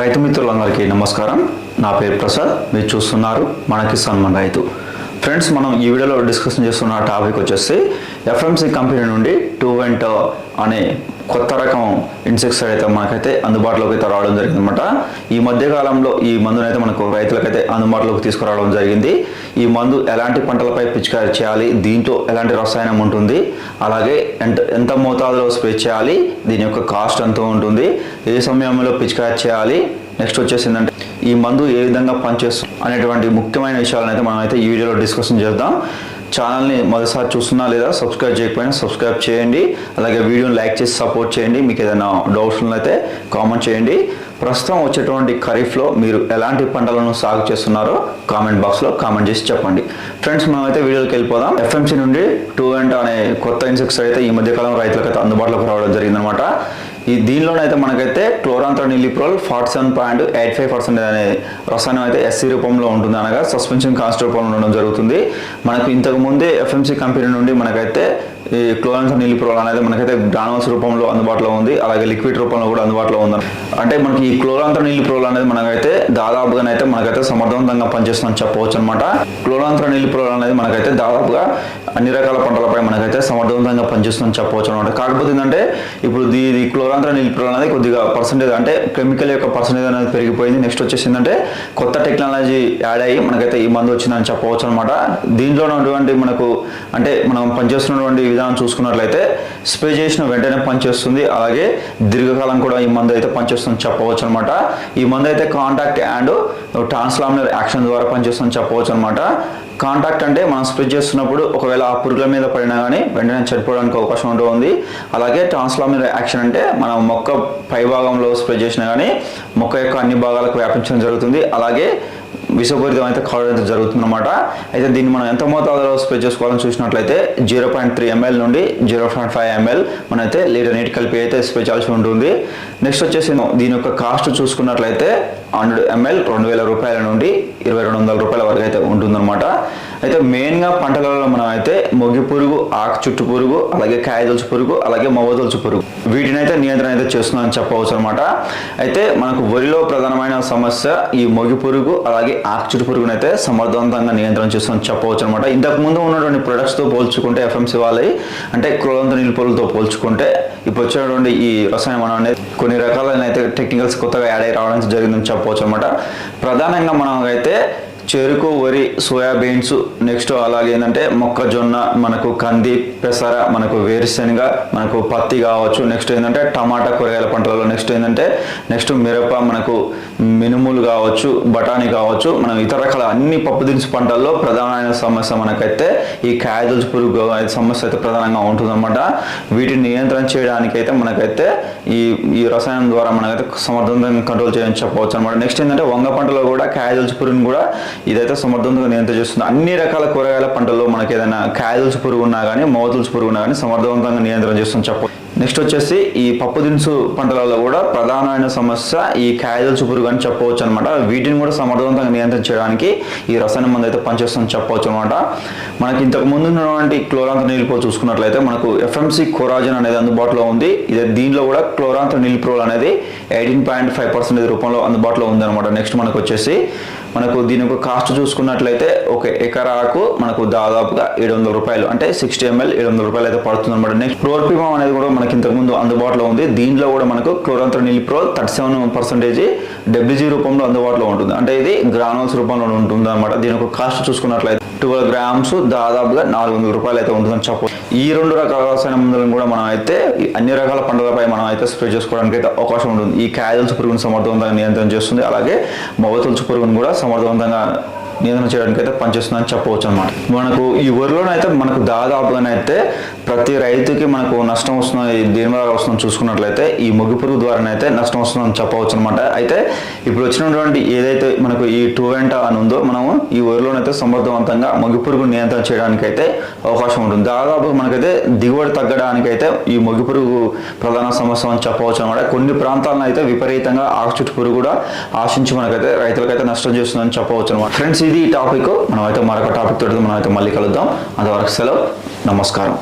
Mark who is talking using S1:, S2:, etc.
S1: రైతు మిత్రులందరికీ నమస్కారం. నా పేరు ప్రసాద్. మీరు చూస్తున్నారు మన కిసాన్ మన రైతు. ఫ్రెండ్స్ మనం ఈ వీడియోలో డిస్కషన్ చేస్తున్న టాపిక్ వచ్చేసి ఎఫ్ఎంసి కంపెనీ నుండి టూ వెంట అనే కొత్త రకం ఇన్సెక్టిసైడ్ అయితే మనకైతే అందుబాటులోకి అయితే రావడం జరిగిందన్నమాట. ఈ మధ్యకాలంలో ఈ మందునైతే మనకు రైతులకైతే అందుబాటులోకి తీసుకురావడం జరిగింది. ఈ మందు ఎలాంటి పంటలపై పిచికారీ చేయాలి దీంతో ఎలాంటి రసాయనం ఉంటుంది అలాగే ఎంత ఎంత మోతాదులో స్ప్రే చేయాలి దీని యొక్క కాస్ట్ ఎంత ఉంటుంది ఏ సమయంలో పిచికారీ చేయాలి నెక్స్ట్ వచ్చేసి ఏంటంటే ఈ మందు ఏ విధంగా పనిచేస్తుంది అనేటువంటి ముఖ్యమైన విషయాలను అయితే మనం అయితే ఈ వీడియోలో డిస్కషన్ చేద్దాం. ఛానల్ని మొదటిసారి చూస్తున్నా లేదా సబ్స్క్రైబ్ చేయకపోయినా సబ్స్క్రైబ్ చేయండి. అలాగే వీడియోని లైక్ చేసి సపోర్ట్ చేయండి. మీకు ఏదైనా డౌట్స్ అయితే కామెంట్ చేయండి. ప్రస్తుతం వచ్చేటువంటి ఖరీఫ్లో మీరు ఎలాంటి పంటలను సాగు చేస్తున్నారో కామెంట్ బాక్స్లో కామెంట్ చేసి చెప్పండి. ఫ్రెండ్స్ మనమైతే అయితే వీడియోకి వెళ్ళిపోదాం. ఎఫ్ఎంసీ నుండి టూ అండ్ అనే కొత్త ఇన్సెక్ట్స్ అయితే ఈ మధ్యకాలం రైతులకైతే అందుబాటులోకి రావడం జరిగిందనమాట ఈ దీనిలోనైతే మనకైతే chlorantraniliprole forty seven point eight five percent అనే రసాయనం అయితే ఎస్సీ రూపంలో ఉంటుంది అనగా సస్పెన్షన్ కాస్ట్ రూపంలో ఉండడం జరుగుతుంది. మనకు ఇంతకు ముందే ఎఫ్ఎంసీ కంపెనీ నుండి మనకైతే ఈ క్లోరాంత్రనిలిప్రోల్ అనేది మనకైతే గ్రానువల్స్ రూపంలో అందుబాటులో ఉంది. అలాగే లిక్విడ్ రూపంలో కూడా అందుబాటులో ఉంది అంటే మనకి ఈ క్లోరాంత్రనిలిప్రోల్ అనేది మనకైతే దాదాపుగానైతే మనకైతే సమర్థవంతంగా పనిచేస్తుందని చెప్పవచ్చు అనమాట క్లోరాంత్రనిలిప్రోల్ అనేది మనకైతే దాదాపుగా అన్ని రకాల పంటలపై మనకైతే సమర్థవంతంగా పనిచేస్తుందని చెప్పవచ్చు అనమాట కాకపోతే ఏంటంటే ఇప్పుడు దీ ఈ నీళ్ళు నిలిపిల్ అనేది కొద్దిగా పర్సంటేజ్ అంటే కెమికల్ యొక్క పర్సంటేజ్ అనేది పెరిగిపోయింది. నెక్స్ట్ వచ్చేసి ఏంటంటే కొత్త టెక్నాలజీ యాడ్ అయ్యి మనకైతే ఈ మందు వచ్చిందని చెప్పవచ్చు అనమాట దీంట్లో ఉన్నటువంటి మనకు అంటే మనం పనిచేస్తున్నటువంటి విధానం చూసుకున్నట్లయితే స్ప్రే చేసిన వెంటనే పనిచేస్తుంది. అలాగే దీర్ఘకాలం కూడా ఈ మందు అయితే పనిచేస్తుందని చెప్పవచ్చు అనమాట ఈ మందు అయితే కాంటాక్ట్ అండ్ ట్రాన్స్లామినర్ యాక్షన్ ద్వారా పనిచేస్తుందని చెప్పవచ్చు అనమాట కాంటాక్ట్ అంటే మనం స్ప్రే చేస్తున్నప్పుడు ఒకవేళ ఆ పురుగుల మీద పడినా కానీ వెంటనే చనిపోవడానికి అవకాశం ఉంటుంది అలాగే ట్రాన్స్లామినర్ యాక్షన్ అంటే మనం మొక్క పై భాగంలో స్ప్రే చేసినా కానీ మొక్క యొక్క అన్ని భాగాలకు వ్యాపించడం జరుగుతుంది. అలాగే విషపూరితం అయితే కావడం అయితే జరుగుతుందన్నమాట. అయితే దీన్ని మనం ఎంత మోతాదులో స్ప్రెడ్ చేసుకోవాలని చూసినట్లయితే జీరో పాయింట్ త్రీ ఎంఎల్ నుండి జీరో పాయింట్ ఫైవ్ ఎంఎల్ మనం అయితే లీటర్ నీటి కలిపి అయితే స్ప్రే చేయాల్సి ఉంటుంది. నెక్స్ట్ వచ్చేసి దీని యొక్క కాస్ట్ చూసుకున్నట్లయితే హండ్రెడ్ ఎంఎల్ రెండు వేల రూపాయల నుండి ఇరవై రెండు వందల రూపాయల వరకు అయితే ఉంటుందన్నమాట. అయితే మెయిన్గా పంటలలో మనం అయితే మొగి పురుగు ఆకు చుట్టు పురుగు అలాగే కాయదొలుచు పురుగు అలాగే మవ్వదొలుచు పురుగు వీటిని అయితే నియంత్రణ అయితే చేస్తుందని చెప్పవచ్చు అనమాట అయితే మనకు వరిలో ప్రధానమైన సమస్య ఈ మొగి పురుగు అలాగే ఆకు పురుగును అయితే సమర్థవంతంగా నియంత్రణ చేస్తుందని చెప్పవచ్చు అనమాట ఇంతకు ముందు ఉన్నటువంటి ప్రొడక్ట్స్తో పోల్చుకుంటే ఎఫ్ఎంసీ వాళ్ళవి అంటే క్రోలంత నిలుపులతో పోల్చుకుంటే ఇప్పుడు వచ్చినటువంటి ఈ రసాయనం అనేది కొన్ని రకాలైన అయితే టెక్నికల్స్ కొత్తగా యాడ్ అయి రావడం జరిగిందని చెప్పవచ్చు అనమాట ప్రధానంగా మనం అయితే చెరుకు వరి సోయాబీన్స్ నెక్స్ట్ అలాగే ఏంటంటే మొక్కజొన్న మనకు కంది పెసర మనకు వేరుశనగ మనకు పత్తి కావచ్చు. నెక్స్ట్ ఏంటంటే టమాటా కూరగాయల పంటలలో నెక్స్ట్ ఏంటంటే నెక్స్ట్ మిరప మనకు మినుములు కావచ్చు బఠానీ కావచ్చు మనం ఇతర రకాల అన్ని పప్పు దినుసు పంటల్లో ప్రధానమైన సమస్య మనకైతే ఈ క్యాజల్స్ పురుగు సమస్య అయితే ప్రధానంగా ఉంటుందన్నమాట. వీటిని నియంత్రణ చేయడానికైతే మనకైతే ఈ ఈ రసాయనం ద్వారా మనకైతే సమర్థవంతంగా కంట్రోల్ చేయని చెప్పవచ్చు అనమాట నెక్స్ట్ ఏంటంటే వంగ పంటలో కూడా క్యాజల్స్ పురుగుని కూడా ఇదైతే సమర్థవంతంగా నియంత్రణ చేస్తుంది. అన్ని రకాల కూరగాయల పంటల్లో మనకి ఏదైనా కాయదొలుచు పురుగు ఉన్నా కానీ మోతులుచు పురుగు ఉన్నా కానీ సమర్థవంతంగా నియంత్రణ చేస్తుంది చెప్ప. నెక్స్ట్ వచ్చేసి ఈ పప్పు దినుసు పంటలలో కూడా ప్రధానమైన సమస్య ఈ కాయదొలుచు పురుగు అని చెప్పవచ్చు అనమాట వీటిని కూడా సమర్థవంతంగా నియంత్రణ చేయడానికి ఈ రసాయన మందు అయితే పనిచేస్తుందని చెప్పవచ్చు అనమాట మనకి ఇంతకు ముందు ఉన్నటువంటి క్లోరాంత నిలిపో చూసుకున్నట్లయితే మనకు ఎఫ్ఎంసి కోరాజన్ అనేది అందుబాటులో ఉంది. ఇది దీనిలో కూడా క్లోరాంత నిలిప్రోల్ అనేది ఎయిటీన్ పాయింట్ ఫైవ్ పర్సెంట్ రూపంలో అందుబాటులో ఉందన్నమాట. నెక్స్ట్ మనకు వచ్చేసి మనకు దీని యొక్క కాస్ట్ చూసుకున్నట్లయితే ఒక ఎకరాకు మనకు దాదాపుగా ఏడు వందల రూపాయలు అంటే సిక్స్టీ ఎంఎల్ ఏడు వందల రూపాయలు అయితే పడుతుంది అనమాట నెక్స్ట్ క్లోర్పిమం అనేది కూడా మనకి ఇంతకుముందు అందుబాటులో ఉంది. దీనిలో కూడా మనకు chlorantraniliprole thirty seven percentage WG రూపంలో అందుబాటులో ఉంటుంది. అంటే ఇది గ్రానోల్స్ రూపంలో ఉంటుంది అనమాట దీని యొక్క కాస్ట్ చూసుకున్నట్లయితే ట్వెల్వ్ గ్రామ్స్ దాదాపుగా నాలుగు వందల రూపాయలు అయితే ఉంటుందని చెప్పవచ్చు ఈ రెండు రకాల రసాయన మందులను కూడా మనం అయితే అన్ని రకాల పంటలపై మనం అయితే స్ప్రే చేసుకోవడానికి అయితే అవకాశం ఉంటుంది. ఈ క్యాజల్స్ పురుగును సమర్థవంతంగా నియంత్రణ చేస్తుంది. అలాగే మొగతొలుచు పురుగును కూడా సమర్థవంతంగా నియంత్రణ చేయడానికి అయితే పనిచేస్తుందని చెప్పవచ్చు అనమాట మనకు ఈ వరిలోనైతే మనకు దాదాపుగానైతే ప్రతి రైతుకి మనకు నష్టం వస్తుంది దీని వల్ల వస్తుందని చూసుకున్నట్లయితే ఈ ముగ్గు పురుగు ద్వారానైతే నష్టం వస్తుందని చెప్పవచ్చు అనమాట అయితే ఇప్పుడు వచ్చినటువంటి ఏదైతే మనకు ఈ టూ వెంట అని ఉందో మనము ఈ ఊరిలోనైతే సమర్థవంతంగా ముగ్గు పురుగు నియంత్రణ చేయడానికి అయితే అవకాశం ఉంటుంది. దాదాపు మనకైతే దిగుబడి తగ్గడానికైతే ఈ ముగ్గు పురుగు ప్రధాన సమస్య అని చెప్పవచ్చు అనమాట కొన్ని ప్రాంతాలను అయితే విపరీతంగా ఆకు చుట్టు పురుగు కూడా ఆశించి మనకైతే రైతులకైతే నష్టం చేస్తుందని చెప్పవచ్చు అనమాట ఫ్రెండ్స్ ఇది ఈ టాపిక్. మనం అయితే మరొక టాపిక్ తోటి మనం అయితే మళ్ళీ కలుద్దాం. అంతవరకు సెలవు. నమస్కారం.